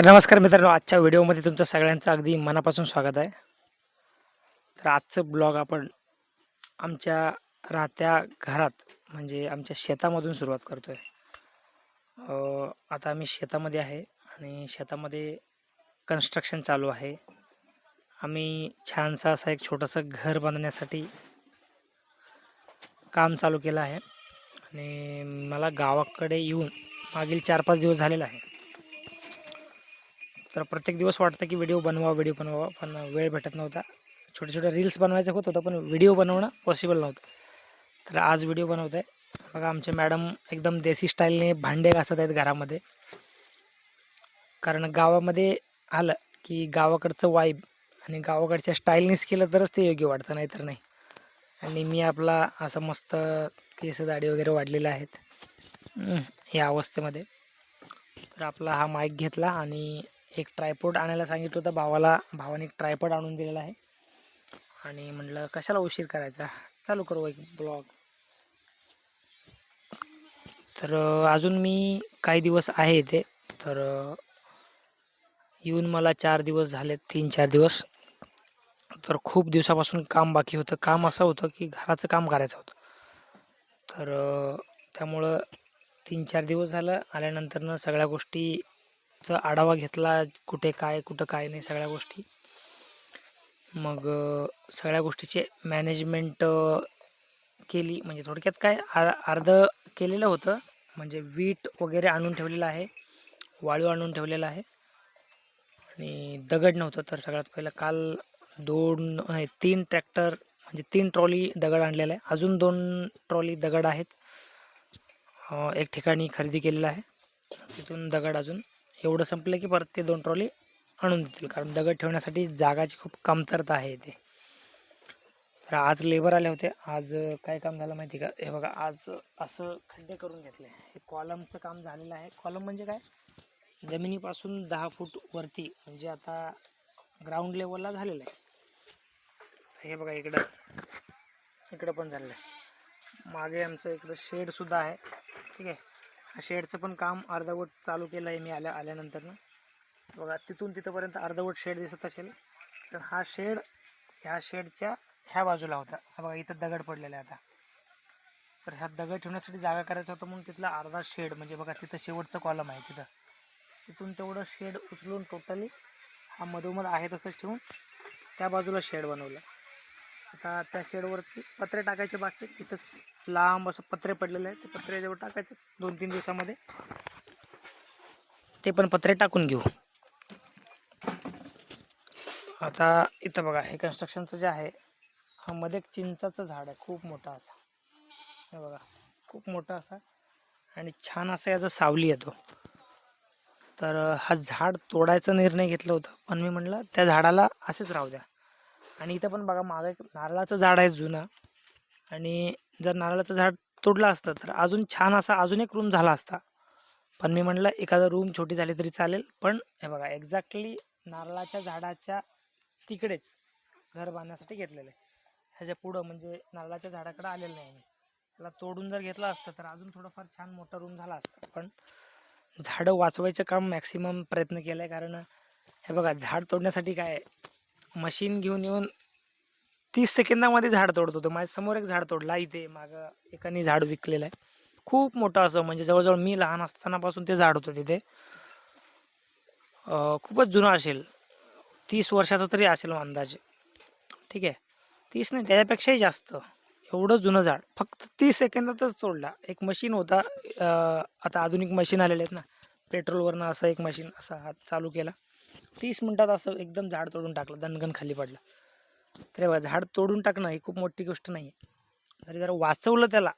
तर नमस्कार मित्रांनो आजच्या व्हिडिओमध्ये तुमचं सगळ्यांचं अगदी मनापासून स्वागत आहे. तर आजचं ब्लॉग आपण आमच्या राहत्या घरात म्हणजे आमच्या शेतामधून सुरुवात करतो आहे आता आम्ही शेतामध्ये आहे आणि शेतामध्ये कन्स्ट्रक्शन चालू आहे. आम्ही छानसा असा एक छोटंसं घर बांधण्यासाठी काम चालू केलं आहे. आणि मला गावाकडे येऊन मागील चार पाच दिवस झालेला आहे. तर प्रत्येक दिवस वाटतं की व्हिडिओ बनवा व्हिडिओ बनवा पण वेळ भेटत नव्हता. छोटे छोटे रील्स बनवायचं होत होतं पण व्हिडिओ बनवणं पॉसिबल नव्हतं. तर आज व्हिडिओ बनवत आहे. बघा आमचे मॅडम एकदम देसी स्टाईलने भांडे घासत आहेत घरामध्ये. कारण गावामध्ये आलं की गावाकडचं वाईब आणि गावाकडच्या स्टाईलनेच केलं तरच ते योग्य वाटतं नाही तर नाही. आणि मी आपला असं मस्त केस दाढी वगैरे वाढलेले आहेत. या अवस्थेमध्ये. तर आपला हा माईक घेतला आणि एक ट्रायपोर्ट आणायला सांगितलं होतं. भावाला भावाने एक ट्रायपॉड आणून दिलेला आहे. आणि म्हटलं कशाला उशीर करायचा? चालू करू एक ब्लॉग तर अजून मी काही दिवस आहे इथे. तर येऊन मला चार दिवस झाले तीन चार दिवस. तर खूप दिवसापासून काम बाकी होतं. काम असं होतं की घराचं काम करायचं होतं. तर त्यामुळं तीन चार दिवस झालं. आल्यानंतरनं सगळ्या गोष्टी चा आढावा घेतला कुठे काय कुठं काय नाही सगळ्या गोष्टी. मग सगळ्या गोष्टीचे मॅनेजमेंट केली. म्हणजे थोडक्यात काय आ अर्ध केलेलं होतं. म्हणजे वीट वगैरे आणून ठेवलेलं आहे. वाळू आणून ठेवलेलं आहे. आणि दगड नव्हतं तर सगळ्यात पहिलं काल दोन नाही तीन ट्रॅक्टर म्हणजे तीन ट्रॉली दगड आणलेला आहे. अजून दोन ट्रॉली दगड आहेत. एक ठिकाणी खरेदी केलेलं आहे. तिथून दगड अजून एवढं संपलं की परत ते दोन ट्रॉली आणून देतील. कारण दगड ठेवण्यासाठी जागाची खूप कमतरता आहे इथे. तर आज लेबर आले होते. आज काय काम झालं माहिती का? हे बघा आज असं खड्डे करून घेतले. हे कॉलमचं काम झालेलं आहे. कॉलम म्हणजे काय? जमिनीपासून दहा फूट वरती म्हणजे आता ग्राउंड लेवलला झालेलं आहे. हे बघा इकडं इकडं पण झालेलं आहे. मागे आमचं इकडं शेडसुद्धा आहे. ठीक आहे. हा शेडचं पण काम अर्धवट चालू केलं आहे मी आल्या आल्यानंतरनं. बघा तिथून तिथंपर्यंत अर्धवट शेड दिसत असेल तर हा शेड ह्या शेडच्या ह्या बाजूला होता. हा बघा इथं दगड पडलेला आहे आता. तर ह्या दगड ठेवण्यासाठी जागा करायचा होता म्हणून तिथला अर्धा शेड म्हणजे बघा तिथं शेवटचं कॉलम आहे तिथं. तिथून तेवढं शेड उचलून टोटली हा मधोमध आहे तसंच ठेवून त्या बाजूला शेड बनवलं. आता त्या शेडवरती पत्रे टाकायचे बाकी तिथंच लांब असं पत्रे पडलेले आहेत. ते पत्रे जेव्हा टाकायचे दोन तीन दिवसामध्ये. ते पण पत्रे टाकून घेऊ. आता इथं बघा हे कन्स्ट्रक्शनचं जे आहे हा मध्ये एक चिंचाचं झाड आहे. खूप मोठा असा. हे बघा खूप मोठा असा. आणि छान असा याचा सावली येतो तर हा झाड तोडायचा निर्णय घेतला होता पण मी म्हटलं त्या झाडाला असेच राहू द्या. आणि इथं पण बघा मागं एक नारळाचं झाड आहे जुनं. आणि जर नारळाचं झाड तोडलं असतं तर अजून छान असा अजून एक रूम झाला असता. पण मी म्हटलं एखादा रूम छोटी झाली तरी चालेल. पण हे बघा एक्झॅक्टली नारळाच्या झाडाच्या तिकडेच घर बांधण्यासाठी घेतलेलं आहे. ह्याच्या पुढं म्हणजे नारळाच्या झाडाकडे आलेलं नाही मी. त्याला तोडून जर घेतलं असतं तर अजून थोडंफार छान मोठा रूम झाला असता. पण झाडं वाचवायचं काम मॅक्सिमम प्रयत्न केला आहे कारण हे बघा झाड तोडण्यासाठी काय मशीन घेऊन येऊन तीस सेकंदामध्ये झाड तोडत होतं. माझ्यासमोर एक झाड तोडला. इथे मागं एकाने झाड विकलेलं आहे. खूप मोठं असं म्हणजे जवळजवळ मी लहान असतानापासून ते झाड होतं तिथे. खूपच जुनं असेल. तीस वर्षाचं तरी असेल अंदाजे. ठीक आहे. तीस नाही त्याच्यापेक्षाही जास्त. एवढं जुनं झाड. फक्त तीस सेकंदातच तोडला. एक मशीन होता. आता आधुनिक मशीन आलेले आहेत ना. पेट्रोलवरनं असं एक मशीन असा हात चालू केला. तीस मिनटात असं एकदम झाड तोडून टाकलं. दणगण खाली पडलं. तर बघा, झाड तोडून टाकणं ही खूप मोठी गोष्ट नाही आहे. जरी जर वाचवलं त्याला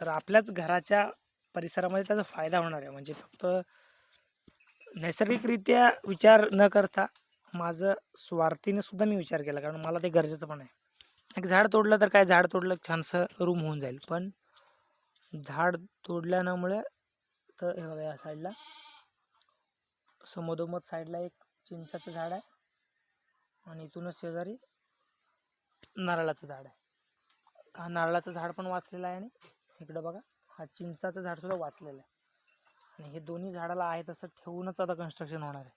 तर आपल्याच घराच्या परिसरामध्ये त्याचा फायदा होणार आहे. म्हणजे फक्त नैसर्गिकरित्या विचार न करता माझं स्वार्थीने सुद्धा मी विचार केला कारण मला ते गरजेचं पण आहे. एक झाड तोडलं तर काय? झाड तोडलं छानसं रूम होऊन जाईल. पण झाड तोडल्यामुळे तर हे बघा या साईडला समोदोमध साईडला एक चिंचाचं झाड आहे. आणि इथूनच शेजारी नारळाचं झाड आहे. हा नारळाचं झाड पण वाचलेलं आहे आणि इकडं बघा हा चिंचाचं झाड सुद्धा वाचलेलं आहे. आणि हे दोन्ही झाडाला आहे तसं ठेवूनच आता कन्स्ट्रक्शन होणार आहे.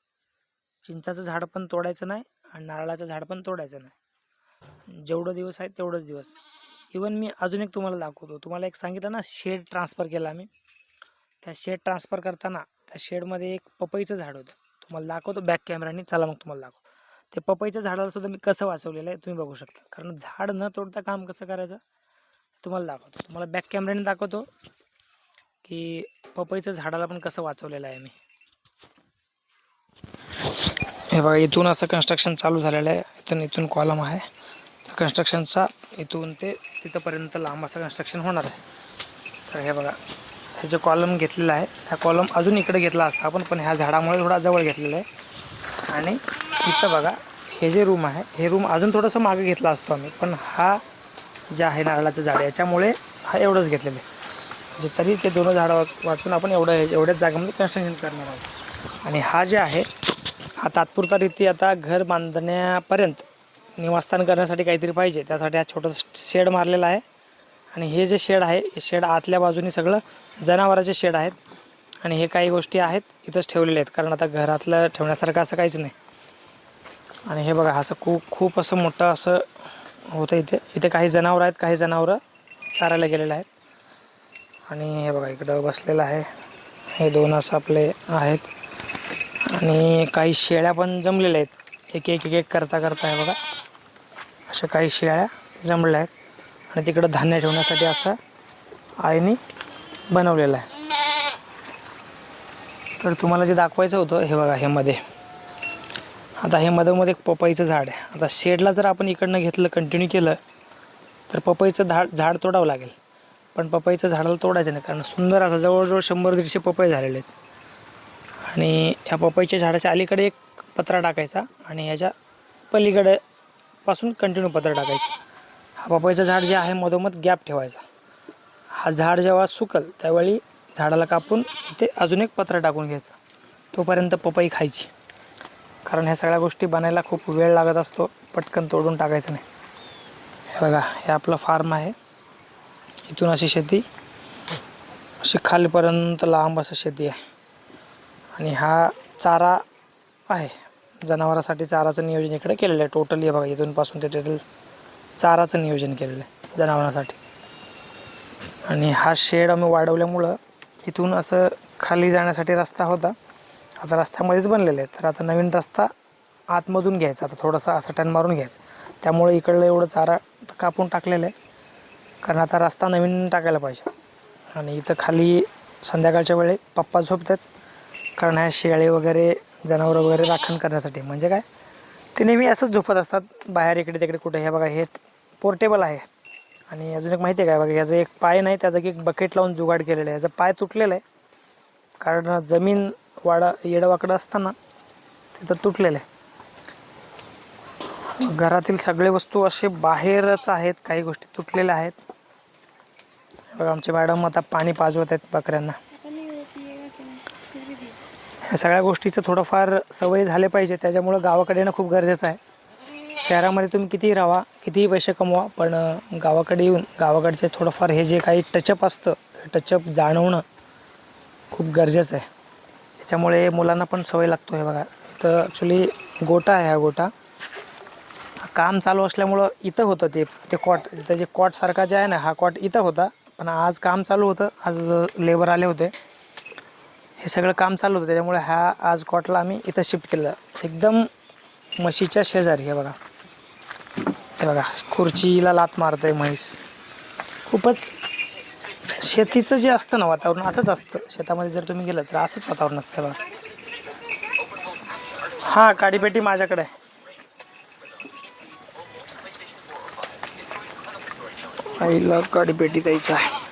चिंचाचं झाड पण तोडायचं नाही आणि नारळाचं झाड पण तोडायचं नाही. जेवढं दिवस आहे तेवढंच दिवस. इवन मी अजून एक तुम्हाला दाखवतो. तुम्हाला एक सांगितलं ना शेड ट्रान्सफर केला आम्ही. त्या शेड ट्रान्सफर करताना त्या शेडमध्ये एक पपईचं झाड होतं. तुम्हाला दाखवतो बॅक कॅमेराने चला मग तुम्हाला दाखवतो. ते पपईच्या झाडाला सुद्धा मी कसं वाचवलेलं आहे तुम्ही बघू शकता. कारण झाड न तोडता काम कसं करायचं तुम्हाला दाखवतो. तुम्हाला बॅक कॅमेऱ्याने दाखवतो की पपईचं झाडाला पण कसं वाचवलेलं आहे मी. हे बघा इथून असं कन्स्ट्रक्शन चालू झालेलं आहे. इथून इथून कॉलम आहे. कन्स्ट्रक्शनचा इथून ते तिथंपर्यंत लांब असं कन्स्ट्रक्शन होणार आहे. तर हे बघा हे जे कॉलम घेतलेला आहे हा कॉलम अजून इकडे घेतला असता आपण पण ह्या झाडामुळे थोडा जवळ घेतलेला आहे. आणि इथं बघा हे जे रूम आहे हे रूम अजून थोडंसं मागे घेतला असतो आम्ही पण हा जे आहे नारळाचं झाड याच्यामुळे हा एवढंच घेतलेलं आहे. म्हणजे तरी ते दोन झाडं वा- वाचून आपण एवढं एवढ्याच जागेमध्ये म्हणजे कन्स्ट्रक्शन करणार आहोत. आणि हा जे आहे हा तात्पुरता रीती आता घर बांधण्यापर्यंत निवासस्थान करण्यासाठी काहीतरी पाहिजे त्यासाठी हा छोटंसं शेड मारलेला आहे. आणि हे जे शेड आहे हे शेड आतल्या बाजूने सगळं जनावराचे शेड आहेत. आणि हे काही गोष्टी आहेत इथंच ठेवलेले आहेत कारण आता घरातलं ठेवण्यासारखं असं काहीच नाही. आणि हे बघा असं खूप खूप असं मोठं असं होतं इथे. इथे काही जनावरं आहेत काही जनावरं चारायला गेलेलं आहेत. आणि हे बघा इकडं बसलेलं आहे. हे दोन असं आपले आहेत. आणि काही शेळ्या पण जमलेल्या आहेत. एक एक एक एक करता करता आहे बघा. अशा काही शेळ्या जमल्या आहेत. आणि तिकडं धान्य ठेवण्यासाठी असं आईने बनवलेलं आहे. तर तुम्हाला जे दाखवायचं होतं हे बघा हे मध्ये. आता हे मधोमध एक पपईचं झाड आहे. आता शेडला जर आपण इकडनं घेतलं कंटिन्यू केलं तर पपईचं झाड झाड तोडावं लागेल. पण पपईचं झाडाला तोडायचं नाही कारण सुंदर असं जवळजवळ शंभर दीडशे पपई झालेले आहेत. आणि या पपईच्या झाडाच्या अलीकडे एक पत्रा टाकायचा आणि याच्या पलीकडे पासून कंटिन्यू पत्र टाकायचं. हा पपईचं झाड जे आहे मधोमध गॅप ठेवायचा. हा झाड जेव्हा सुकल त्यावेळी झाडाला कापून ते अजून एक पत्र टाकून घ्यायचं. तोपर्यंत पपई खायची. कारण ह्या सगळ्या गोष्टी बनायला खूप वेळ लागत असतो. पटकन तोडून टाकायचं नाही. हे बघा हे आपलं फार्म आहे. इथून अशी शेती अशी खालीपर्यंत लांब असं शेती आहे. आणि हा चारा आहे. जनावरासाठी चाराचं नियोजन इकडे केलेलं आहे. टोटली बघा इथूनपासून ते टोटल चाराचं नियोजन केलेलं आहे जनावरांसाठी. आणि हा शेड आम्ही वाढवल्यामुळं इथून असं खाली जाण्यासाठी रस्ता होता. आता रस्त्यामध्येच बनलेलं आहे तर आता नवीन रस्ता आतमधून घ्यायचा. आता थोडासा असं टन मारून घ्यायचा. त्यामुळे इकडलं एवढं चारा कापून टाकलेलं आहे. कारण आता रस्ता नवीन टाकायला पाहिजे. आणि इथं खाली संध्याकाळच्या वेळी पप्पा झोपतात. कारण ह्या शेळे वगैरे जनावरं वगैरे राखण करण्यासाठी. म्हणजे काय? ते नेहमी असंच झोपत असतात. बाहेर इकडे तिकडे कुठे. हे बघा हे पोर्टेबल आहे. आणि अजून एक माहिती आहे काय? बघा याचं एक पाय नाही. त्याचा एक बकेट लावून जुगाड केलेलं आहे. याचा पाय तुटलेला आहे. कारण जमीन वाडा येडवाकडं असताना तिथं तुटलेलं. आहे घरातील सगळे वस्तू असे बाहेरच आहेत काही गोष्टी तुटलेल्या आहेत. बघा आमचे मॅडम आता पाणी पाजवत आहेत बकऱ्यांना. ह्या सगळ्या गोष्टीचं थोडंफार सवय झाले पाहिजे त्याच्यामुळं गावाकडे येणं खूप गरजेचं आहे. शहरामध्ये तुम्ही कितीही राहा कितीही पैसे कमवा पण गावाकडे येऊन गावाकडचे थोडंफार हे जे काही टचअप असतं टचअप जाणवणं खूप गरजेचं आहे. त्याच्यामुळे मुलांना पण सवय लागतो हे बघा. तर ॲक्च्युली गोटा आहे हा गोटा. काम चालू असल्यामुळं इथं होतं ते ते कॉट त्याचे जे कॉटसारखा जे आहे ना हा कॉट इथं होता. पण आज काम चालू होतं. आज लेबर आले होते. हे सगळं काम चालू होतं. त्याच्यामुळे ह्या आज कॉटला आम्ही इथं शिफ्ट केलं. एकदम म्हशीच्या शेजारी हे बघा. हे बघा खुर्चीला लात मारतं आहे म्हैस. खूपच शेतीचं जे असतं ना वातावरण असंच असतं. शेतामध्ये जर तुम्ही गेलं तर असंच वातावरण असतं बघा. हां काडीपेटी माझ्याकडे आहे. आईला काडीपेटी द्यायचं आहे.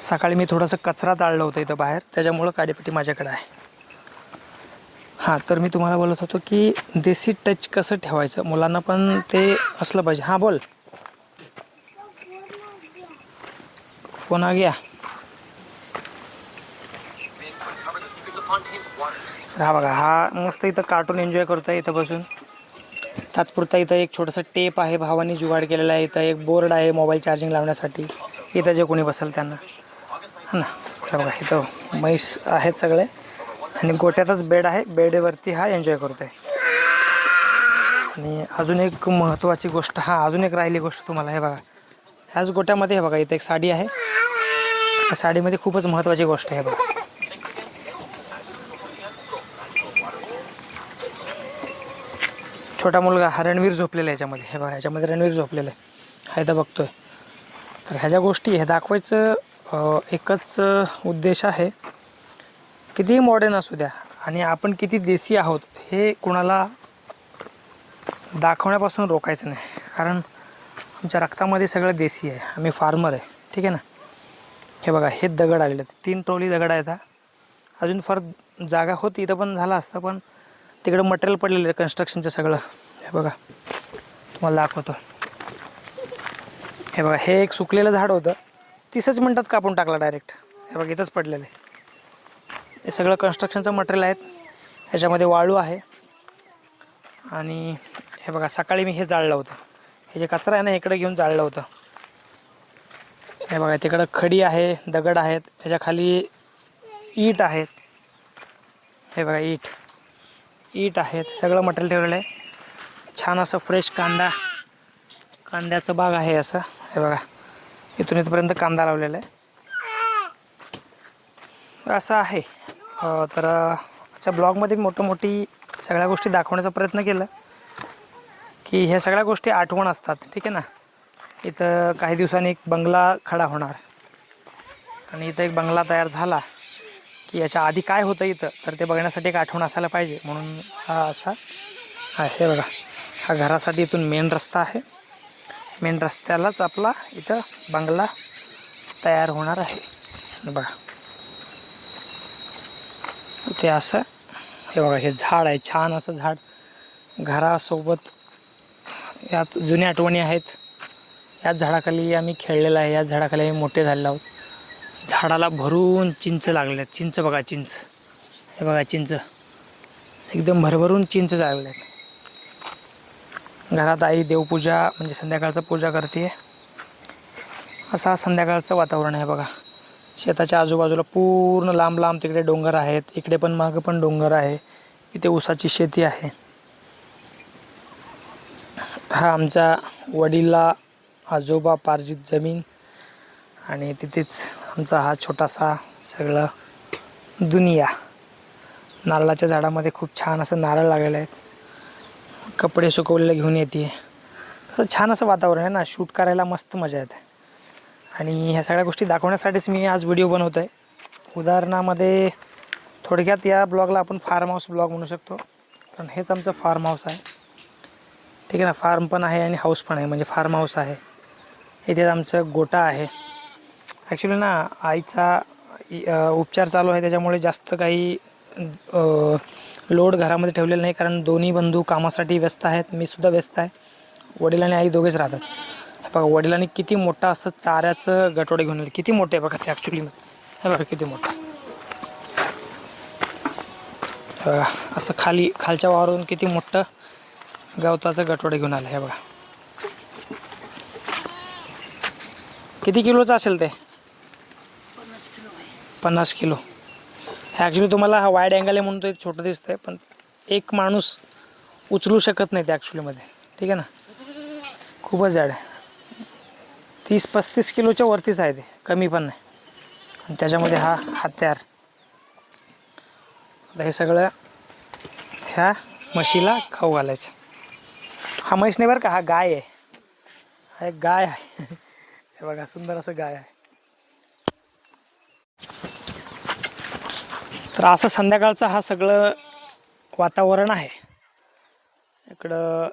सकाळी मी थोडंसं कचरा जाळलं होतं इथं बाहेर त्याच्यामुळं काडीपेटी माझ्याकडे आहे. हां तर मी तुम्हाला बोलत होतो की देसी टच कसं ठेवायचं? मुलांना पण ते असलं पाहिजे. हां बोल. फोन आ गया हा बघा हा मस्त इथं कार्टून एन्जॉय करतो आहे इथं बसून. तात्पुरता इथं एक छोटंसं टेप आहे भावानी जुगाड केलेला आहे इथं. एक बोर्ड आहे मोबाईल चार्जिंग लावण्यासाठी. इथं जे कोणी बसेल त्यांना. हा ना? बघा इथं म्हैस आहेत सगळे. आणि गोट्यातच बेड आहे. बेडवरती हा एन्जॉय करतो आहे आणि अजून एक महत्त्वाची गोष्ट हा अजून एक राहिली गोष्ट तुम्हाला हे बघा. ह्याच गोट्यामध्ये हे बघा इथं एक साडी आहे. त्या साडीमध्ये खूपच महत्त्वाची गोष्ट आहे बघा. छोटा मुलगा हा रणवीर झोपलेला आहे याच्यामध्ये हे बघा ह्याच्यामध्ये रणवीर झोपलेला आहे. हा इथं बघतोय. तर ह्या ज्या गोष्टी हे दाखवायचं एकच उद्देश आहे. कितीही मॉडर्न असू द्या आणि आपण किती देसी आहोत हे कोणाला दाखवण्यापासून रोकायचं नाही. कारण आमच्या रक्तामध्ये सगळं देसी आहे. आम्ही फार्मर आहे. ठीक आहे ना? हे बघा हे दगड आलेले आहेत. तीन ट्रॉली दगड आहेत हा. अजून फार जागा होती इथं पण झालं असतं पण तिकडं मटेरियल पडलेलं आहे कन्स्ट्रक्शनचं सगळं. हे बघा तुम्हाला दाखवतो. हे बघा हे एक सुकलेलं झाड होतं. तीसच मिनटात कापून टाकला डायरेक्ट हे बघा इथंच पडलेलं आहे. हे सगळं कन्स्ट्रक्शनचं मटेरियल आहेत. ह्याच्यामध्ये वाळू आहे. आणि हे बघा सकाळी मी हे जाळलं होतं. हे जे कचरा आहे ना इकडे घेऊन जाळलं होतं. हे बघा तिकडं खडी आहे दगड आहेत. त्याच्याखाली ईट आहेत. हे बघा ईट. ईट आहेत. सगळं मटेरियल ठेवलेलं आहे. छान असं फ्रेश कांदा कांद्याचं बाग आहे असं. हे बघा इथून इथपर्यंत कांदा लावलेला आहे. असं आहे. तर आजच्या ब्लॉगमध्ये मोठं मोठी सगळ्या गोष्टी दाखवण्याचा प्रयत्न केला. की ह्या सगळ्या गोष्टी आठवण असतात ठीक आहे ना? इथं काही दिवसांनी एक बंगला खडा होणार. आणि इथं एक बंगला तयार झाला की याच्या आधी काय होतं इथं तर ते बघण्यासाठी एक आठवण असायला पाहिजे. म्हणून हा असा आहे हे बघा. हा घरासाठी इथून मेन रस्ता आहे. मेन रस्त्यालाच आपला इथं बंगला तयार होणार आहे. बघा. ते असं. हे बघा हे झाड आहे छान असं झाड. घरासोबत यात जुन्या आठवणी आहेत. याच झाडाखाली आम्ही खेळलेलं आहे याच झाडाखाली आम्ही मोठे झालेलो आहोत. झाडाला भरून चिंच लागले आहेत चिंच बघा चिंच. हे बघा चिंच. एकदम भरभरून चिंच लागले आहेत घरात आई देवपूजा म्हणजे संध्याकाळचं पूजा करते. असा संध्याकाळचं वातावरण आहे बघा. शेताच्या आजूबाजूला पूर्ण लांब लांब तिकडे डोंगर आहेत. इकडे पण मागं पण डोंगर आहे. इथे ऊसाची शेती आहे. हा आमचा वडीला आजोबा पार्जित जमीन आणि तिथेच आमचा हा छोटासा सगळं दुनिया. नारळाच्या झाडामध्ये खूप छान असं नारळ लागलेलं आहे कपडे सुकवलेले घेऊन येते. असं छान असं वातावरण आहे ना. शूट करायला मस्त मजा येते. आणि ह्या सगळ्या गोष्टी दाखवण्यासाठीच मी आज व्हिडिओ बनवतो आहे उदाहरणामध्ये थोडक्यात या ब्लॉगला आपण फार्म हाऊस ब्लॉग म्हणू शकतो. कारण हेच आमचं फार्म हाऊस आहे. ठीक आहे ना? फार्म पण आहे आणि हाऊस पण आहे. म्हणजे फार्म हाऊस आहे. इथे आमचं गोटा आहे. ॲक्च्युली ना आईचा उपचार चालू आहे. त्याच्यामुळे जास्त काही लोड घरामध्ये ठेवलेलं नाही. कारण दोन्ही बंधू कामासाठी व्यस्त आहेत. मी सुद्धा व्यस्त आहे. वडील आणि आई दोघेच राहतात. बघा वडिलांनी किती मोठं असं चाऱ्याचं गटोडे घेऊन आले. किती मोठे आहे बघा ते ॲक्च्युली हे बघा किती मोठं. असं खाली खालच्या वावरून किती मोठं गवताचं गटोडे घेऊन आलं हे बघा. किती किलोचं असेल ते? पन्नास किलो. ॲक्च्युली तुम्हाला हा वाईड अँगल आहे म्हणून तो एक छोटं दिसतंय पण एक माणूस उचलू शकत नाही ते ॲक्च्युलीमध्ये ठीक आहे ना? खूपच जाड आहे. तीस पस्तीस किलोच्या वरतीच आहे ते. कमी पण नाही. आणि त्याच्यामध्ये हा हत्यार. आता हे सगळं ह्या म्हशीला खाऊ घालायचं. हा म्हैस नाही बरं का हा गाय आहे. हा एक गाय आहे. हे बघा सुंदर असं गाय आहे. तर असं संध्याकाळचं हा सगळं वातावरण आहे. इकडं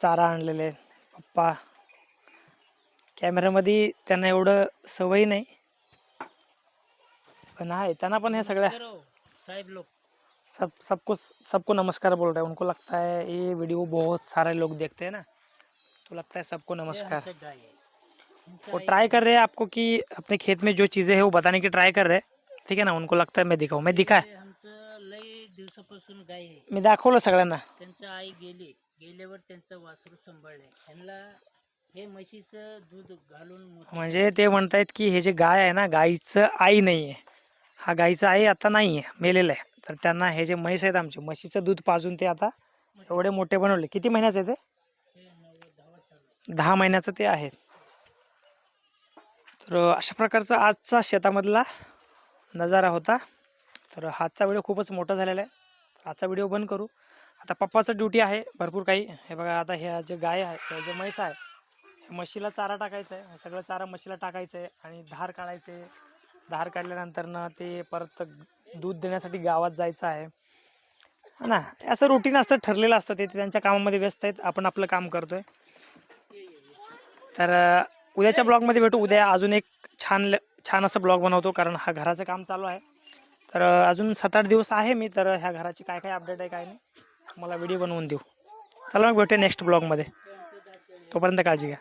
चारा आणलेले पप्पा कॅमेऱ्यामध्ये त्यांना एवढं सवय नाही. पण आहे त्यांना पण हे सगळ्या साहेब लोग सब सबको सबको नमस्कार बोल रहे हैं. उनको लगता है ये वीडियो बहुत सारे लोग देखते हैं ना? तो लगता है सबको नमस्कार। वो ट्राई कर रहे हैं आपको कि अपने खेत में जो चीज़ें हैं वो बताने की ट्राय कर रहे हैं। ठीक है ना? उनको लगता है मैं दिखाऊ। मैं दिखा। दिवसापासून गाय आहे मी दाखवलं सगळ्यांना। त्यांची आई गेली. गेल्यावर त्यांचं वासरू सांभाळलंय ह्यांना हे म्हशीचं दूध घालून म्हणजे ते म्हणतायत की हे जे गाय आहे ना गाईचं आई नाही आहे हा गाईचा आई आता नाही आहे मेलेला आहे. तर त्यांना हे जे म्हैस आहेत आमचे म्हशीचं दूध पाजून ते आता एवढे मोठे बनवले. किती महिन्याचे ते? दहा महिन्याचं ते आहे. तर अशा प्रकारचा आजचा शेतामधला नजारा होता. तर आजचा व्हिडिओ खूपच मोठा झालेला आहे. आजचा व्हिडिओ बंद करू. आता पप्पाचं ड्युटी आहे भरपूर काही. हे बघा आता हे जे गाय आहे हे जे म्हैस आहे म्हशीला चारा टाकायचा आहे सगळं चारा म्हशीला टाकायचं आहे आणि धार काढायचे. धार काढल्यानंतर ते परत दूध देण्यासाठी गावात जायचं आहे. ना? ते असं रुटीन असतं ठरलेलं असतं. ते ते त्यांच्या कामामध्ये व्यस्त आहेत. आपण आपलं काम करतोय. तर उद्याच्या ब्लॉगमध्ये भेटू. उद्या अजून एक छान ल- छान असं ब्लॉग बनवतो कारण हा घराचं काम चालू आहे. तर अजून सात आठ दिवस आहे मी तर ह्या घराची काय काय अपडेट आहे काय नाही मला व्हिडिओ बनवून देऊ. चला मग भेटूया नेक्स्ट ब्लॉगमध्ये. तोपर्यंत काळजी घ्या.